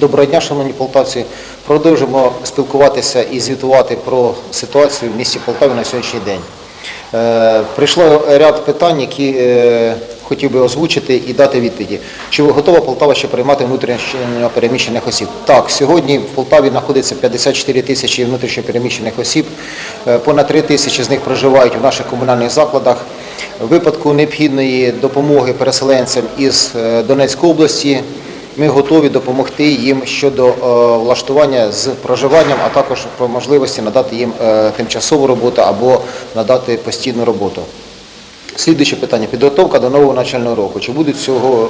Доброго дня, шановні полтавці. Продовжимо спілкуватися і звітувати про ситуацію в місті Полтаві на сьогоднішній день. Е, Прийшло ряд питань, які е, хотів би озвучити і дати відповіді. Чи готова Полтава ще приймати внутрішньо переміщених осіб? Так, сьогодні в Полтаві знаходиться 54 тисячі внутрішньо переміщених осіб. Е, Понад 3 тисячі з них проживають в наших комунальних закладах. В випадку необхідної допомоги переселенцям із Донецької області ми готові допомогти їм щодо е, влаштування з проживанням, а також по можливості надати їм е, тимчасову роботу або надати постійну роботу. Слідуюче питання. Підготовка до нового навчального року. Чи будуть цього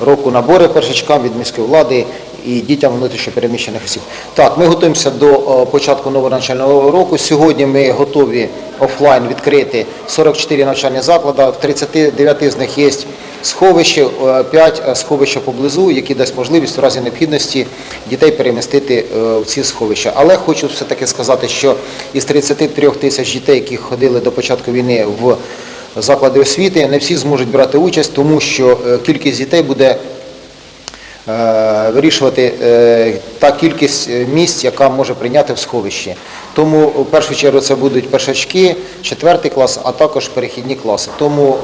року набори першачкам від міської влади і дітям внутрішньопереміщених осіб? Так, ми готуємося до е, початку нового навчального року. Сьогодні ми готові офлайн відкрити 44 навчальні заклади. В 39 з них є сховище, 5 сховища поблизу, які дасть можливість в разі необхідності дітей перемістити е, в ці сховища. Але хочу все-таки сказати, що із 33 тисяч дітей, які ходили до початку війни в заклади освіти, не всі зможуть брати участь, тому що е, кількість дітей буде е, вирішувати е, та кількість е, місць, яка може прийняти в сховищі. Тому в першу чергу це будуть першачки, четвертий клас, а також перехідні класи. Тому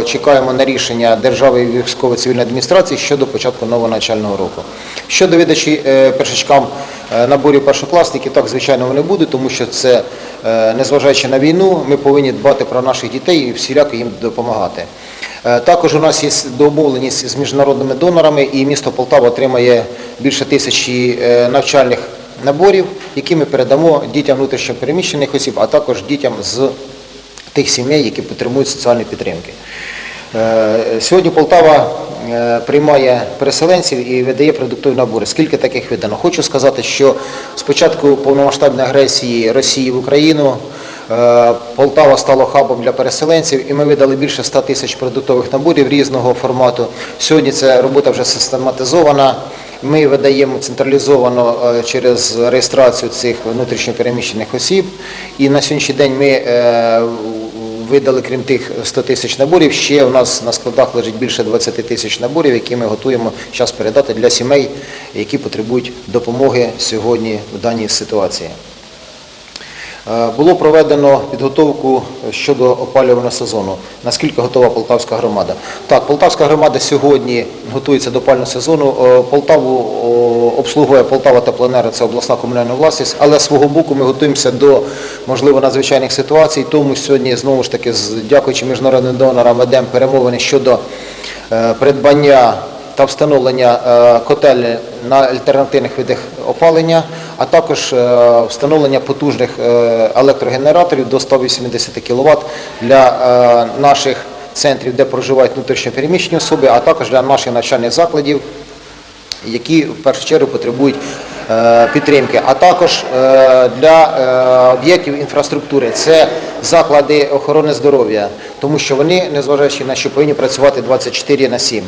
е, чекаємо на рішення Держави і військово-цивільної адміністрації щодо початку нового навчального року. Щодо видачі е, першачкам е, наборів першокласників, так звичайно вони будуть, тому що це, е, незважаючи на війну, ми повинні дбати про наших дітей і всіляко їм допомагати. Е, Також у нас є домовленість з міжнародними донорами, і місто Полтава отримає більше тисячі е, навчальних наборів, які ми передамо дітям внутрішньопереміщених осіб, а також дітям з тих сімей, які потребують соціальної підтримки. Е, Сьогодні Полтава е, приймає переселенців і видає продуктові набори. Скільки таких видано? Хочу сказати, що з початку повномасштабної агресії Росії в Україну е, Полтава стала хабом для переселенців, і ми видали більше 100 тисяч продуктових наборів різного формату. Сьогодні ця робота вже систематизована. Ми видаємо централізовано через реєстрацію цих внутрішньопереміщених осіб. І на сьогоднішній день ми видали, крім тих 100 тисяч наборів, ще у нас на складах лежить більше 20 тисяч наборів, які ми готуємо зараз передати для сімей, які потребують допомоги сьогодні в даній ситуації. Е, Було проведено підготовку щодо опалювального сезону. Наскільки готова Полтавська громада? Так, Полтавська громада сьогодні готується до опалювального сезону. Е, Полтаву обслуговує Полтава Теплоенерго, це обласна комунальна власність, але свого боку ми готуємося до можливо надзвичайних ситуацій. Тому сьогодні знову ж таки, дякуючи міжнародним донорам, ведемо перемовини щодо е, придбання та встановлення е, котельні на альтернативних видах опалення, а також е, встановлення потужних е, електрогенераторів до 180 кВт для е, наших центрів, де проживають внутрішньопереміщені особи, а також для наших навчальних закладів, які в першу чергу потребують підтримки, а також для об'єктів інфраструктури. Це заклади охорони здоров'я, тому що вони, незважаючи на що, повинні працювати 24 на 7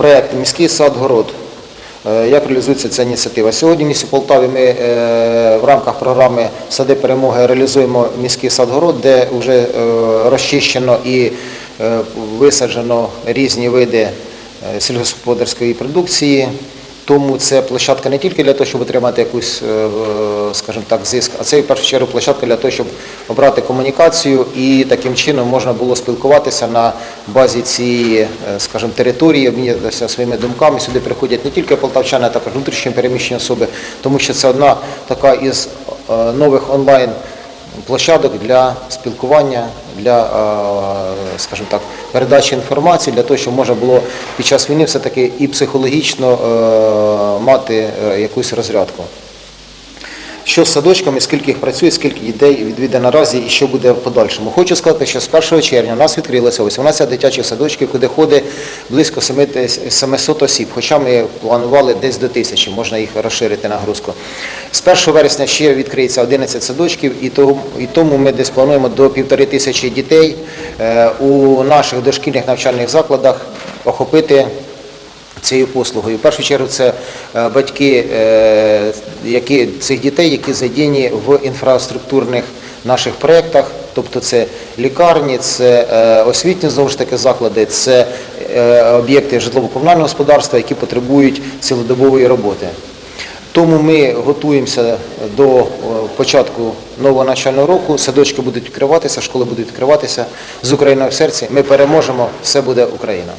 проєкт Міський сад город. Е, Як реалізується ця ініціатива? Сьогодні в місті Полтаві ми е, в рамках програми Сади перемоги реалізуємо міський садгород, де вже е, розчищено і висаджено різні види сільгосподарської продукції. Тому це площадка не тільки для того, щоб отримати якусь, е, скажімо так, зиск, а це в першу чергу площадка для того, щоб обрати комунікацію і таким чином можна було спілкуватися на базі цієї, е, скажімо, території, обмінятися своїми думками. Сюди приходять не тільки полтавчани, а також внутрішньо переміщені особи, тому що це одна така із е, нових онлайн площадок для спілкування, для, е, скажімо так, передачі інформації, для того, щоб можна було під час війни все-таки і психологічно е, мати е, якусь розрядку. Що з садочками, скільки їх працює, скільки дітей відвідає наразі і що буде в подальшому. Хочу сказати, що з 1 червня у нас відкрилося 18 дитячих садочків, куди ходить близько 700 осіб, хоча ми планували десь до тисячі, можна їх розширити нагрузку. З 1 вересня ще відкриється 11 садочків, і тому, ми десь плануємо до півтори тисячі дітей е, у наших дошкільних навчальних закладах охопити цією послугою. В першу чергу це е, батьки е, які, цих дітей, які задіяні в інфраструктурних наших проєктах, Тобто це лікарні, це е, освітні знову ж таки заклади, це об'єкти житлово-комунального господарства, які потребують цілодобової роботи. Тому ми готуємося до початку нового навчального року. Садочки будуть відкриватися, школи будуть відкриватися з Україною в серці. Ми переможемо, все буде Україна.